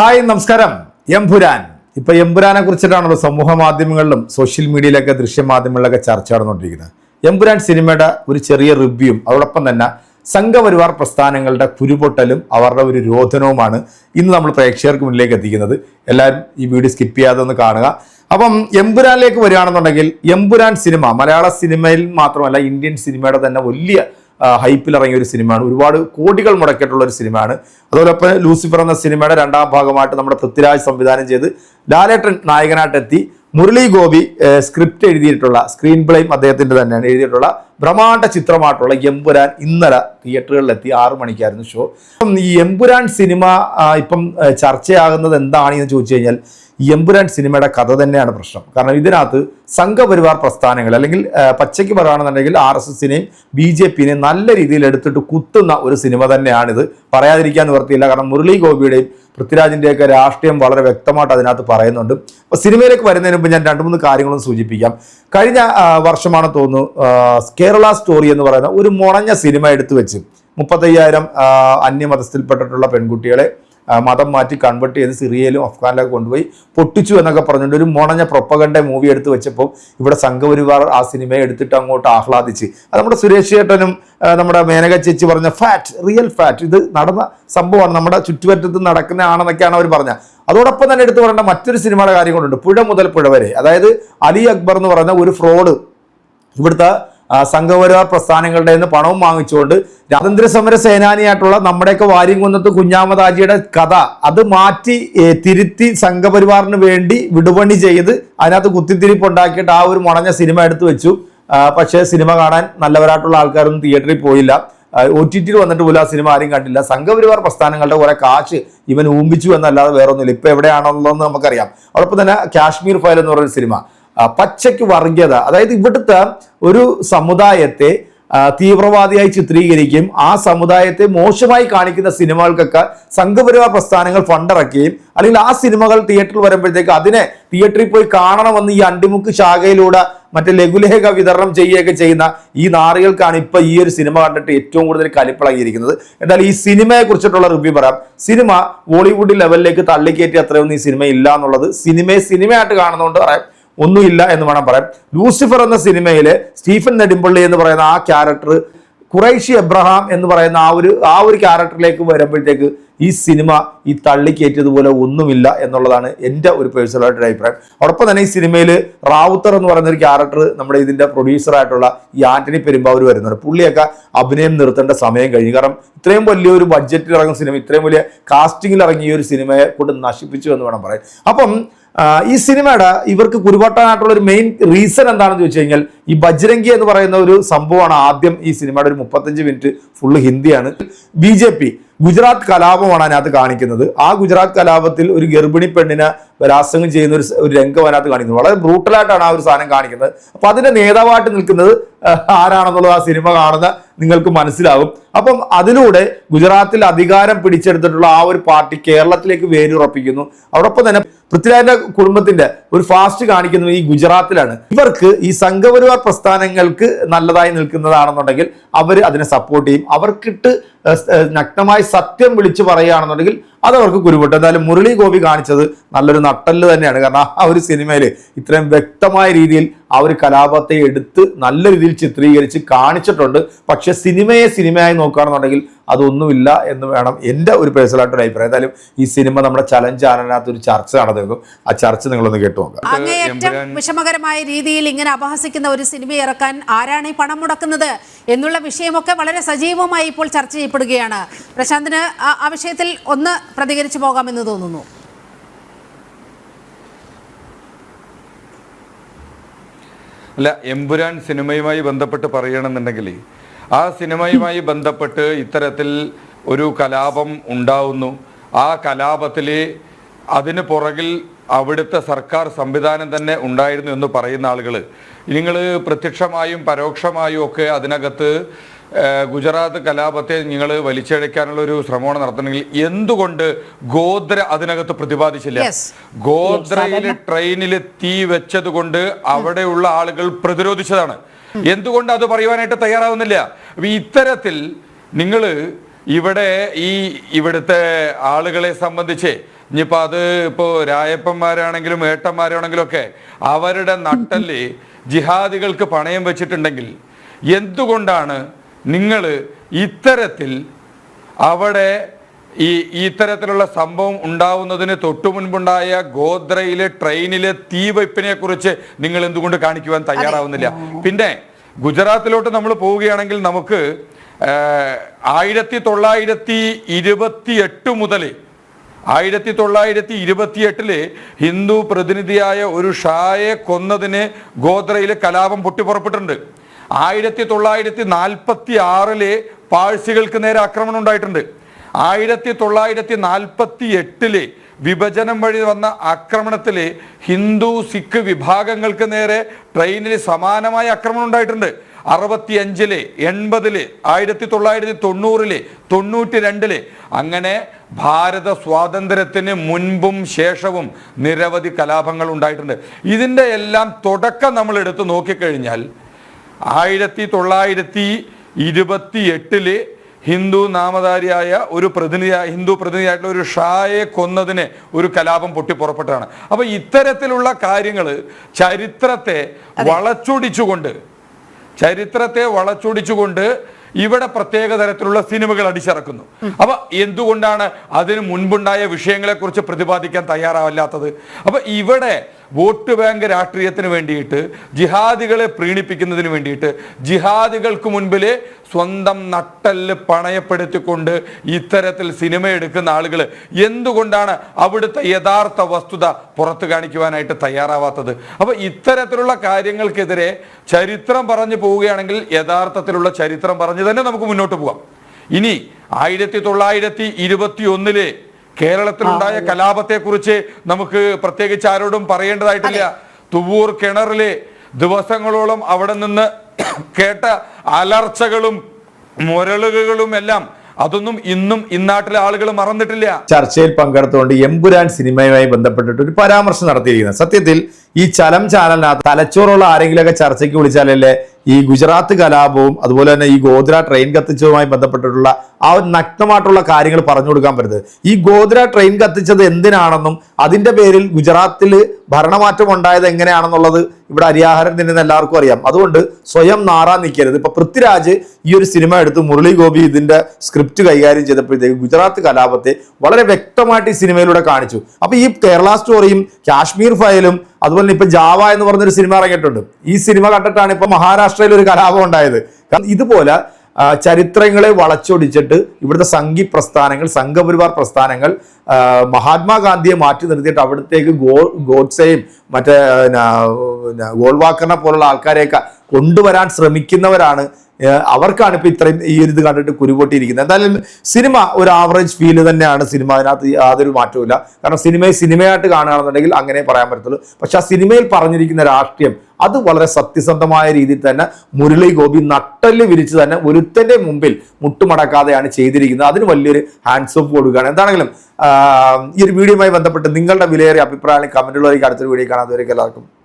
Hi നമസ്കാരം. എംപുരാൻ ഇപ്പൊ എംപുരാനെ കുറിച്ചിട്ടാണല്ലോ സമൂഹ മാധ്യമങ്ങളിലും സോഷ്യൽ മീഡിയയിലൊക്കെ ദൃശ്യമാധ്യമങ്ങളിലൊക്കെ ചർച്ച നടന്നുകൊണ്ടിരിക്കുന്നത്. എംപുരാൻ സിനിമയുടെ ഒരു ചെറിയ റിവ്യൂവും അതോടൊപ്പം തന്നെ സംഘപരിവാർ പ്രസ്ഥാനങ്ങളുടെ കുരുപൊട്ടലും അവരുടെ ഒരു രോധനവുമാണ് ഇന്ന് നമ്മൾ പ്രേക്ഷകർക്ക് മുന്നിലേക്ക് എത്തിക്കുന്നത്. എല്ലാവരും ഈ വീഡിയോ സ്കിപ്പ് ചെയ്യാതെ ഒന്ന് കാണുക. അപ്പം എംപുരാനിലേക്ക് വരികയാണെന്നുണ്ടെങ്കിൽ എംപുരാൻ സിനിമ മലയാള സിനിമയിൽ മാത്രമല്ല ഇന്ത്യൻ സിനിമയുടെ തന്നെ വലിയ ഹൈപ്പിൽ ഇറങ്ങിയ ഒരു സിനിമയാണ്. ഒരുപാട് കോടികൾ മുടക്കിയിട്ടുള്ള ഒരു സിനിമയാണ്. അതോടൊപ്പം ലൂസിഫർ എന്ന സിനിമയുടെ രണ്ടാം ഭാഗമായിട്ട് നമ്മുടെ പൃഥ്വിരാജ് സംവിധാനം ചെയ്ത് ലാലേട്ടൻ നായകനായിട്ടെത്തി. മുരളി ഗോപി സ്ക്രിപ്റ്റ് എഴുതിയിട്ടുള്ള സ്ക്രീൻ പ്ലേയും അദ്ദേഹത്തിന്റെ തന്നെയാണ്. എഴുതിയിട്ടുള്ള ബ്രഹ്മാണ്ഡ ചിത്രമായിട്ടുള്ള എമ്പുരാൻ ഇന്നലെ തിയേറ്ററുകളിലെത്തി ആറു മണിക്കായിരുന്നു ഷോ അപ്പം ഈ എമ്പുരാൻ സിനിമ ഇപ്പം ചർച്ചയാകുന്നത് എന്താണ് എന്ന് ചോദിച്ചു കഴിഞ്ഞാൽ എമ്പുരാൻ സിനിമയുടെ കഥ തന്നെയാണ് പ്രശ്നം. കാരണം ഇതിനകത്ത് സംഘപരിവാർ പ്രസ്ഥാനങ്ങൾ അല്ലെങ്കിൽ പച്ചയ്ക്ക് പറയുകയാണെന്നുണ്ടെങ്കിൽ ആർ എസ് എസിനെയും ബി ജെ പിനെയും നല്ല രീതിയിൽ എടുത്തിട്ട് കുത്തുന്ന ഒരു സിനിമ തന്നെയാണിത്. പറയാതിരിക്കാൻ നിവർത്തിയില്ല കാരണം മുരളി ഗോപിയുടെയും പൃഥ്വിരാജിന്റെയൊക്കെ രാഷ്ട്രീയം വളരെ വ്യക്തമായിട്ട് അതിനകത്ത് പറയുന്നുണ്ട്. അപ്പോൾ സിനിമയിലേക്ക് വരുന്നതിന് മുമ്പ് ഞാൻ രണ്ട് മൂന്ന് കാര്യങ്ങളും സൂചിപ്പിക്കാം. കഴിഞ്ഞ വർഷമാണ് തോന്നുന്നു കേരള സ്റ്റോറി എന്ന് പറയുന്ന ഒരു മുറഞ്ഞ സിനിമ എടുത്തു വെച്ച് മുപ്പത്തയ്യായിരം അന്യമതസ്ഥിൽപ്പെട്ടിട്ടുള്ള പെൺകുട്ടികളെ മതം മാറ്റി കൺവെർട്ട് ചെയ്ത് സിറിയയിലും അഫ്ഗാനിലൊക്കെ കൊണ്ടുപോയി പൊട്ടിച്ചു എന്നൊക്കെ പറഞ്ഞുകൊണ്ട് ഒരു മുണഞ്ഞ പ്രൊപ്പകണ്ട മൂവി എടുത്ത് വെച്ചപ്പോൾ ഇവിടെ സംഘപരിവാർ ആ സിനിമയെ എടുത്തിട്ട് അങ്ങോട്ട് ആഹ്ലാദിച്ച്. അത് നമ്മുടെ സുരേഷ് ചേട്ടനും നമ്മുടെ മേനക ചേച്ചി പറഞ്ഞ ഫാറ്റ് റിയൽ ഫാറ്റ് ഇത് നടന്ന സംഭവമാണ്. നമ്മുടെ ചുറ്റുപറ്റത്ത് നടക്കുന്ന ആണെന്നൊക്കെയാണ് അവർ പറഞ്ഞത് അതോടൊപ്പം തന്നെ എടുത്തു പറയേണ്ട മറ്റൊരു സിനിമയുടെ കാര്യം കൊണ്ടുണ്ട് പുഴ മുതൽ പുഴ വരെ. അതായത് അലി അക്ബർ എന്ന് പറഞ്ഞ ഒരു ഫ്രോഡ് ഇവിടുത്തെ സംഘപരിവാർ പ്രസ്ഥാനങ്ങളുടെ നിന്ന് പണവും വാങ്ങിച്ചുകൊണ്ട് സ്വാതന്ത്ര്യ സമര സേനാനിയായിട്ടുള്ള നമ്മുടെയൊക്കെ വാര്യംകുന്നത്ത് കുഞ്ഞാമദാജിയുടെ കഥ അത് മാറ്റി തിരുത്തി സംഘപരിവാറിന് വേണ്ടി വിടുപണി ചെയ്ത് അതിനകത്ത് കുത്തിത്തിരിപ്പ് ഉണ്ടാക്കിയിട്ട് ആ ഒരു മുടഞ്ഞ സിനിമ എടുത്തു വെച്ചു. പക്ഷെ സിനിമ കാണാൻ നല്ലവരായിട്ടുള്ള ആൾക്കാരൊന്നും തിയേറ്ററിൽ പോയില്ല. ഒ ടി ടിയിൽ വന്നിട്ട് പോലും ആ സിനിമ ആരും കണ്ടില്ല. സംഘപരിവാർ പ്രസ്ഥാനങ്ങളുടെ കുറെ കാശ് ഇവൻ ഊമ്പിച്ചു എന്നല്ലാതെ വേറെ ഒന്നുമില്ല ഇപ്പൊ എവിടെയാണെന്നുള്ളതെന്ന് നമുക്കറിയാം. അതോടൊപ്പം തന്നെ കാശ്മീർ ഫയൽ എന്ന് പറയുന്ന സിനിമ. പച്ചയ്ക്ക് വർഗീയത അതായത് ഇവിടുത്തെ ഒരു സമുദായത്തെ തീവ്രവാദിയായി ചിത്രീകരിക്കുകയും ആ സമുദായത്തെ മോശമായി കാണിക്കുന്ന സിനിമകൾക്കൊക്കെ സംഘപരിവാർ പ്രസ്ഥാനങ്ങൾ ഫണ്ടിറക്കുകയും അല്ലെങ്കിൽ ആ സിനിമകൾ തിയേറ്ററിൽ വരുമ്പോഴത്തേക്ക് അതിനെ തിയേറ്ററിൽ പോയി കാണണമെന്ന് ഈ അണ്ടിമുക്ക് ശാഖയിലൂടെ മറ്റേ ലഘുലേഖ വിതരണം ചെയ്യുകയൊക്കെ ചെയ്യുന്ന ഈ നാറികൾക്കാണ് ഇപ്പൊ ഈ ഒരു സിനിമ കണ്ടിട്ട് ഏറ്റവും കൂടുതൽ കലിപ്പിളകിയിരിക്കുന്നത്. എന്നാൽ ഈ സിനിമയെ കുറിച്ചിട്ടുള്ള റിവ്യൂ പറയാം. സിനിമ ബോളിവുഡ് ലെവലിലേക്ക് തള്ളിക്കയറ്റി അത്രയൊന്നും ഈ സിനിമ ഇല്ല എന്നുള്ളത് സിനിമയെ സിനിമയായിട്ട് കാണുന്നതുകൊണ്ട് പറയാം. ഒന്നുമില്ല എന്ന് വേണം പറയാം ലൂസിഫർ എന്ന സിനിമയിലെ സ്റ്റീഫൻ നെടുമ്പള്ളി എന്ന് പറയുന്ന ആ ക്യാരക്ടർ ഖുറൈഷി എബ്രഹാം എന്ന് പറയുന്ന ആ ഒരു ആ ഒരു ക്യാരക്ടറിലേക്ക് വരുമ്പോഴത്തേക്ക് ഈ സിനിമ ഈ തള്ളിക്കയറ്റിയതുപോലെ ഒന്നുമില്ല എന്നുള്ളതാണ് എന്റെ ഒരു പേഴ്സണലായിട്ടൊരു അഭിപ്രായം. അതോടൊപ്പം തന്നെ ഈ സിനിമയിൽ റാവുത്തർ എന്ന് പറയുന്ന ഒരു ക്യാരക്ടർ നമ്മുടെ ഇതിന്റെ പ്രൊഡ്യൂസറായിട്ടുള്ള ഈ ആന്റണി പെരുമ്പാവൂർ വരുന്നുണ്ട്. പുള്ളിയൊക്കെ അഭിനയം നിർത്തേണ്ട സമയം കഴിഞ്ഞു. കാരണം ഇത്രയും വലിയൊരു ബഡ്ജറ്റിൽ ഇറങ്ങുന്ന സിനിമ ഇത്രയും വലിയ കാസ്റ്റിംഗിൽ ഇറങ്ങിയ ഒരു സിനിമയെ കൊണ്ട് നശിപ്പിച്ചു എന്ന് വേണം പറയാം അപ്പം ഈ സിനിമയുടെ ഇവർക്ക് കുരുപൊട്ടാനായിട്ടുള്ള ഒരു മെയിൻ റീസൺ എന്താണെന്ന് ചോദിച്ചു കഴിഞ്ഞാൽ ഈ ബജ്രംഗി എന്ന് പറയുന്ന ഒരു സംഭവമാണ് ആദ്യം ഈ സിനിമയുടെ ഒരു മുപ്പത്തഞ്ച് മിനിറ്റ് ഫുള്ള് ഹിന്ദിയാണ്. ബി ഗുജറാത്ത് കലാപമാണ് അതിനകത്ത് കാണിക്കുന്നത്. ആ ഗുജറാത്ത് കലാപത്തിൽ ഒരു ഗർഭിണി പെണ്ണിനെ ബലാത്സംഗം ചെയ്യുന്ന ഒരു ഒരു രംഗം അതിനകത്ത് കാണിക്കുന്നത് വളരെ ബ്രൂട്ടലായിട്ടാണ് ആ ഒരു സാധനം കാണിക്കുന്നത്. അപ്പൊ അതിന്റെ നേതാവായിട്ട് നിൽക്കുന്നത് ആരാണെന്നുള്ളത് ആ സിനിമ കാണുന്ന നിങ്ങൾക്ക് മനസ്സിലാവും. അപ്പം അതിലൂടെ ഗുജറാത്തിൽ അധികാരം പിടിച്ചെടുത്തിട്ടുള്ള ആ ഒരു പാർട്ടി കേരളത്തിലേക്ക് വേരുറപ്പിക്കുന്നു. അതോടൊപ്പം തന്നെ പൃഥ്വിരാജിന്റെ കുടുംബത്തിന്റെ ഒരു ഫാസ്റ്റ് കാണിക്കുന്നത് ഈ ഗുജറാത്തിലാണ്. ഇവർക്ക് ഈ സംഘപരിവാർ പ്രസ്ഥാനങ്ങൾക്ക് നല്ലതായി നിൽക്കുന്നതാണെന്നുണ്ടെങ്കിൽ അവർ അതിനെ സപ്പോർട്ട് ചെയ്യും. അവർക്കിട്ട് നഗ്നമായി സത്യം വിളിച്ചു പറയുകയാണെന്നുണ്ടെങ്കിൽ അത് അവർക്ക് കുരുപൊട്ടും എന്തായാലും മുരളി ഗോപി കാണിച്ചത് നല്ലൊരു നട്ടൽ തന്നെയാണ്. കാരണം ആ ഒരു സിനിമയിൽ ഇത്രയും വ്യക്തമായ രീതിയിൽ ആ ഒരു കലാപത്തെ എടുത്ത് നല്ല രീതിയിൽ ചിത്രീകരിച്ച് കാണിച്ചിട്ടുണ്ട്. പക്ഷേ സിനിമയെ സിനിമയായി നോക്കുകയാണെന്നുണ്ടെങ്കിൽ അതൊന്നുമില്ല എന്ന് വേണം എന്റെ ഒരു പേഴ്സണലായിട്ടൊരു അഭിപ്രായം. എന്തായാലും ഈ സിനിമ നമ്മുടെ ചലഞ്ച് ചാനലിനകത്ത് ഒരു ചർച്ച നടന്നിരുന്നു ആ ചർച്ച നിങ്ങളൊന്ന് കേട്ടു നോക്കാം. അങ്ങേയറ്റം വിഷമകരമായ രീതിയിൽ ഇങ്ങനെ അപഹസിക്കുന്ന ഒരു സിനിമ ഇറക്കാൻ ആരാണ് ഈ പണം മുടക്കുന്നത് എന്നുള്ള വിഷയമൊക്കെ വളരെ സജീവമായി ഇപ്പോൾ ചർച്ച ചെയ്യപ്പെടുകയാണ്. പ്രശാന്തിന് ആ വിഷയത്തിൽ ഒന്ന് പ്രതികരിച്ചു പോകാമെന്ന് തോന്നുന്നു. അല്ല എമ്പുരാൻ സിനിമയുമായി ബന്ധപ്പെട്ട് പറയണമെന്നുണ്ടെങ്കിൽ ആ സിനിമയുമായി ബന്ധപ്പെട്ട് ഇത്തരത്തിൽ ഒരു കലാപം ഉണ്ടാവുന്നു. ആ കലാപത്തിൽ അതിന് പുറകിൽ അവിടുത്തെ സർക്കാർ സംവിധാനം തന്നെ ഉണ്ടായിരുന്നു എന്ന് പറയുന്ന ആളുകൾ നിങ്ങൾ പ്രത്യക്ഷമായും പരോക്ഷമായും ഒക്കെ അതിനകത്ത് ഗുജറാത്ത് കലാപത്തെ നിങ്ങൾ വലിച്ചഴയ്ക്കാനുള്ള ഒരു ശ്രമമാണ് നടത്തണമെങ്കിൽ എന്തുകൊണ്ട് ഗോദ്ര അതിനകത്ത് പ്രതിപാദിച്ചില്ല. ഗോദ്രയിലെ ട്രെയിനിൽ തീ വെച്ചത് കൊണ്ട് അവിടെയുള്ള ആളുകൾ പ്രതിരോധിച്ചതാണ്. എന്തുകൊണ്ട് അത് പറയുവാനായിട്ട് തയ്യാറാവുന്നില്ല? അപ്പൊ ഇത്തരത്തിൽ നിങ്ങൾ ഇവിടെ ഈ ഇവിടുത്തെ ആളുകളെ സംബന്ധിച്ച് ഇനിയിപ്പോൾ അത് ഇപ്പോൾ രായപ്പന്മാരാണെങ്കിലും ഏട്ടന്മാരാണെങ്കിലും ഒക്കെ അവരുടെ നട്ടൽ ജിഹാദികൾക്ക് പണയം വെച്ചിട്ടുണ്ടെങ്കിൽ എന്തുകൊണ്ടാണ് നിങ്ങൾ ഇത്തരത്തിൽ അവിടെ ഈ ഇത്തരത്തിലുള്ള സംഭവം ഉണ്ടാവുന്നതിന് തൊട്ടു മുൻപുണ്ടായ ഗോദ്രയിലെ ട്രെയിനിലെ തീവയ്പ്പിനെ കുറിച്ച് നിങ്ങൾ എന്തുകൊണ്ട് കാണിക്കുവാൻ തയ്യാറാവുന്നില്ല? പിന്നെ ഗുജറാത്തിലോട്ട് നമ്മൾ പോവുകയാണെങ്കിൽ നമുക്ക് ആയിരത്തി തൊള്ളായിരത്തി ഇരുപത്തി എട്ട് മുതൽ ആയിരത്തി തൊള്ളായിരത്തി ഇരുപത്തിയെട്ടിൽ ഹിന്ദു പ്രതിനിധിയായ ഒരു ഷായെ കൊന്നതിന് ഗോത്രയിലെ കലാപം പൊട്ടിപ്പുറപ്പെട്ടിട്ടുണ്ട്. ആയിരത്തി തൊള്ളായിരത്തി നാൽപ്പത്തി ആറിൽ പാഴ്സികൾക്ക് നേരെ ആക്രമണം ഉണ്ടായിട്ടുണ്ട്. ആയിരത്തി തൊള്ളായിരത്തി നാൽപ്പത്തി എട്ടിൽ വിഭജനം വഴി വന്ന ആക്രമണത്തിൽ ഹിന്ദു സിഖ് വിഭാഗങ്ങൾക്ക് നേരെ ട്രെയിനിൽ സമാനമായ ആക്രമണം ഉണ്ടായിട്ടുണ്ട്. അറുപത്തി അഞ്ചിൽ എൺപതിൽ ആയിരത്തി തൊള്ളായിരത്തി തൊണ്ണൂറിൽ തൊണ്ണൂറ്റി രണ്ടിൽ അങ്ങനെ ഭാരത സ്വാതന്ത്ര്യത്തിന് മുൻപും ശേഷവും നിരവധി കലാപങ്ങൾ ഉണ്ടായിട്ടുണ്ട് ഇതിന്റെ എല്ലാം തുടക്കം നമ്മൾ എടുത്ത് നോക്കിക്കഴിഞ്ഞാൽ ആയിരത്തി തൊള്ളായിരത്തി ഇരുപത്തി എട്ടിൽ ഹിന്ദു നാമധാരിയായ ഒരു പ്രതിനിധി ഹിന്ദു പ്രതിനിധിയായിട്ടുള്ള ഒരു ഷായെ കൊന്നതിന് ഒരു കലാപം പൊട്ടിപ്പുറപ്പെട്ടതാണ് അപ്പൊ ഇത്തരത്തിലുള്ള കാര്യങ്ങൾ ചരിത്രത്തെ വളച്ചൊടിച്ചുകൊണ്ട് ചരിത്രത്തെ വളച്ചൊടിച്ചുകൊണ്ട് ഇവിടെ പ്രത്യേക തരത്തിലുള്ള സിനിമകൾ അടിച്ചിറക്കുന്നു. അപ്പൊ എന്തുകൊണ്ടാണ് അതിന് മുൻപുണ്ടായ വിഷയങ്ങളെ കുറിച്ച് പ്രതിപാദിക്കാൻ തയ്യാറാവല്ലാത്തത് അപ്പൊ ഇവിടെ വോട്ട് ബാങ്ക് രാഷ്ട്രീയത്തിന് വേണ്ടിയിട്ട് ജിഹാദികളെ പ്രീണിപ്പിക്കുന്നതിന് വേണ്ടിയിട്ട് ജിഹാദികൾക്ക് മുൻപിൽ സ്വന്തം നട്ടൽ പണയപ്പെടുത്തിക്കൊണ്ട് ഇത്തരത്തിൽ സിനിമ എടുക്കുന്ന ആളുകൾ എന്തുകൊണ്ടാണ് അവിടുത്തെ യഥാർത്ഥ വസ്തുത പുറത്തു കാണിക്കുവാനായിട്ട് തയ്യാറാവാത്തത്? അപ്പോൾ ഇത്തരത്തിലുള്ള കാര്യങ്ങൾക്കെതിരെ ചരിത്രം പറഞ്ഞു പോവുകയാണെങ്കിൽ യഥാർത്ഥത്തിലുള്ള ചരിത്രം പറഞ്ഞു തന്നെ നമുക്ക് മുന്നോട്ട് പോകാം. ഇനി ആയിരത്തി തൊള്ളായിരത്തി ഇരുപത്തി ഒന്നിലെ കേരളത്തിലുണ്ടായ കലാപത്തെ കുറിച്ച് നമുക്ക് പ്രത്യേകിച്ച് ആരോടും പറയേണ്ടതായിട്ടില്ല. തുവൂർ കിണറിലെ ദിവസങ്ങളോളം അവിടെ നിന്ന് കേട്ട അലർച്ചകളും മുരളുകളും എല്ലാം അതൊന്നും ഇന്നും ഇന്നാട്ടിലെ ആളുകൾ മറന്നിട്ടില്ല. ചർച്ചയിൽ പങ്കെടുത്തുകൊണ്ട് എമ്പുരാൻ സിനിമയുമായി ബന്ധപ്പെട്ടിട്ട് ഒരു പരാമർശം നടത്തിയിരിക്കുന്നത് സത്യത്തിൽ ഈ ചലം ചാനലിനകത്ത് തലച്ചോറുള്ള ആരെങ്കിലുമൊക്കെ ചർച്ചയ്ക്ക് വിളിച്ചാലല്ലേ ഈ ഗുജറാത്ത് കലാപവും അതുപോലെ തന്നെ ഈ ഗോദ്ര ട്രെയിൻ കത്തിച്ചതുമായി ബന്ധപ്പെട്ടിട്ടുള്ള ആ ഒരു നഗ്നമായിട്ടുള്ള കാര്യങ്ങൾ പറഞ്ഞു കൊടുക്കാൻ പറ്റുന്നത് ഈ ഗോദ്ര ട്രെയിൻ കത്തിച്ചത് എന്തിനാണെന്നും അതിന്റെ പേരിൽ ഗുജറാത്തിൽ ഭരണമാറ്റം ഉണ്ടായത് എങ്ങനെയാണെന്നുള്ളത് ഇവിടെ അരിയാഹാരം തിന്നുന്ന എല്ലാവർക്കും അറിയാം. അതുകൊണ്ട് സ്വയം നാറാൻ നിൽക്കരുത്. ഇപ്പൊ പൃഥ്വിരാജ് ഈ ഒരു സിനിമ എടുത്ത് മുരളി ഗോപി ഇതിന്റെ സ്ക്രിപ്റ്റ് കൈകാര്യം ചെയ്തപ്പോഴത്തേക്ക് ഗുജറാത്ത് കലാപത്തെ വളരെ വ്യക്തമായിട്ട് ഈ സിനിമയിലൂടെ കാണിച്ചു. അപ്പൊ ഈ കേരള സ്റ്റോറിയും കാശ്മീർ ഫയലും അതുപോലെ തന്നെ ഇപ്പൊ ജാവ എന്ന് പറഞ്ഞൊരു സിനിമ ഇറങ്ങിയിട്ടുണ്ട്. ഈ സിനിമ കണ്ടിട്ടാണ് ഇപ്പൊ മഹാരാഷ്ട്രയിൽ ഒരു കലാപം ഉണ്ടായത്. കാരണം ഇതുപോലെ ചരിത്രങ്ങളെ വളച്ചൊടിച്ചിട്ട് ഇവിടുത്തെ സംഘി പ്രസ്ഥാനങ്ങൾ സംഘപരിവാർ പ്രസ്ഥാനങ്ങൾ മഹാത്മാഗാന്ധിയെ മാറ്റി നിർത്തിയിട്ട് അവിടത്തേക്ക് ഗോ ഗോഡ്സെയും മറ്റേ ഗോൾവാക്കറിനെ പോലുള്ള ആൾക്കാരെയൊക്കെ കൊണ്ടുവരാൻ ശ്രമിക്കുന്നവരാണ് അവർക്കാണ് ഇപ്പൊ ഇത്രയും ഈ ഒരു ഇത് കണ്ടിട്ട് കുരുപൊട്ടിയിരിക്കുന്നത്. എന്തായാലും സിനിമ ഒരു ആവറേജ് ഫീൽ തന്നെയാണ്. സിനിമ അതിനകത്ത് യാതൊരു മാറ്റവും കാരണം സിനിമയെ സിനിമയായിട്ട് കാണുകയാണെന്നുണ്ടെങ്കിൽ അങ്ങനെ പറയാൻ പറ്റത്തുള്ളൂ. പക്ഷെ ആ സിനിമയിൽ പറഞ്ഞിരിക്കുന്ന രാഷ്ട്രീയം അത് വളരെ സത്യസന്ധമായ രീതിയിൽ തന്നെ മുരളി ഗോപി നട്ടൽ വിരിച്ച് തന്നെ ഒരുത്തന്റെ മുമ്പിൽ മുട്ടുമടക്കാതെയാണ് ചെയ്തിരിക്കുന്നത്. അതിന് വലിയൊരു ഹാൻഡ്സ് ഓഫ് കൊടുക്കുകയാണ്. എന്താണെങ്കിലും ഈ ഒരു വീഡിയോയുമായി ബന്ധപ്പെട്ട് നിങ്ങളുടെ വിലയേറിയ അഭിപ്രായങ്ങൾ കമന്റുകളിലേക്ക് അടുത്തൊരു വീഡിയോ കാണാത്തവരേക്ക് എല്ലാവർക്കും